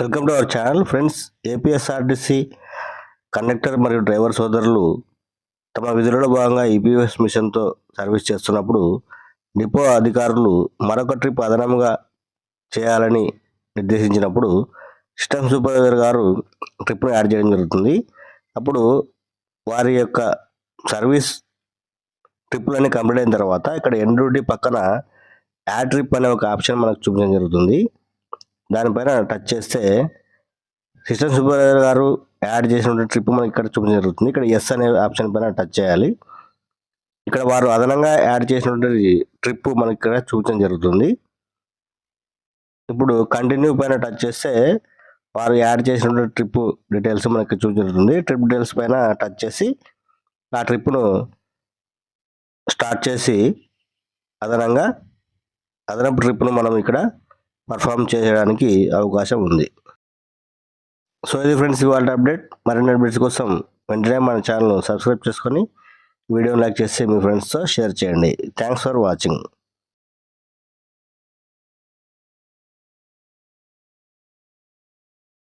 Welcome to our channel friends APSRTC conductor మరియు driver సోదరులు తమ విధులలో భాగంగా ఈపీఎస్ మిషన్తో సర్వీస్ చేస్తున్నప్పుడు డిపో అధికారులు మరొక ట్రిప్ అదనముగా చేయాలని నిర్దేశించినప్పుడు సిస్టమ్ సూపర్వైజర్ గారు ట్రిప్ను యాడ్ చేయడం జరుగుతుంది. అప్పుడు వారి యొక్క సర్వీస్ ట్రిప్లన్నీ కంప్లీట్ అయిన తర్వాత ఇక్కడ ఎన్ డ్యూటీ పక్కన యాడ్ ట్రిప్ అనే ఒక ఆప్షన్ మనకు చూపించడం జరుగుతుంది. దానిపైన టచ్ చేస్తే సిస్టమ్ సూపర్వైజర్ గారు యాడ్ చేసిన ట్రిప్ మనకి ఇక్కడ చూపించడం జరుగుతుంది. ఇక్కడ ఎస్ అనే ఆప్షన్ పైన టచ్ చేయాలి. ఇక్కడ వారు అదనంగా యాడ్ చేసినటువంటి ట్రిప్ మనకి ఇక్కడ చూపించడం జరుగుతుంది. ఇప్పుడు కంటిన్యూ పైన టచ్ చేస్తే వారు యాడ్ చేసినటువంటి ట్రిప్ డీటెయిల్స్ మనకి చూపించబడుతుంది ట్రిప్ డీటెయిల్స్ పైన టచ్ చేసి ఆ ట్రిప్ను స్టార్ట్ చేసి అదనంగా అదనపు ట్రిప్ను మనం ఇక్కడ పర్ఫామ్ చేయడానికి అవకాశం ఉంది. సో ఇది ఫ్రెండ్స్ ఇవాళ అప్డేట్ మరిన్ని అప్డేట్స్ కోసం వెంటనే మన ఛానల్ సబ్స్క్రైబ్ చేసుకొని వీడియోని లైక్ చేసి మీ ఫ్రెండ్స్తో షేర్ చేయండి. Thanks for watching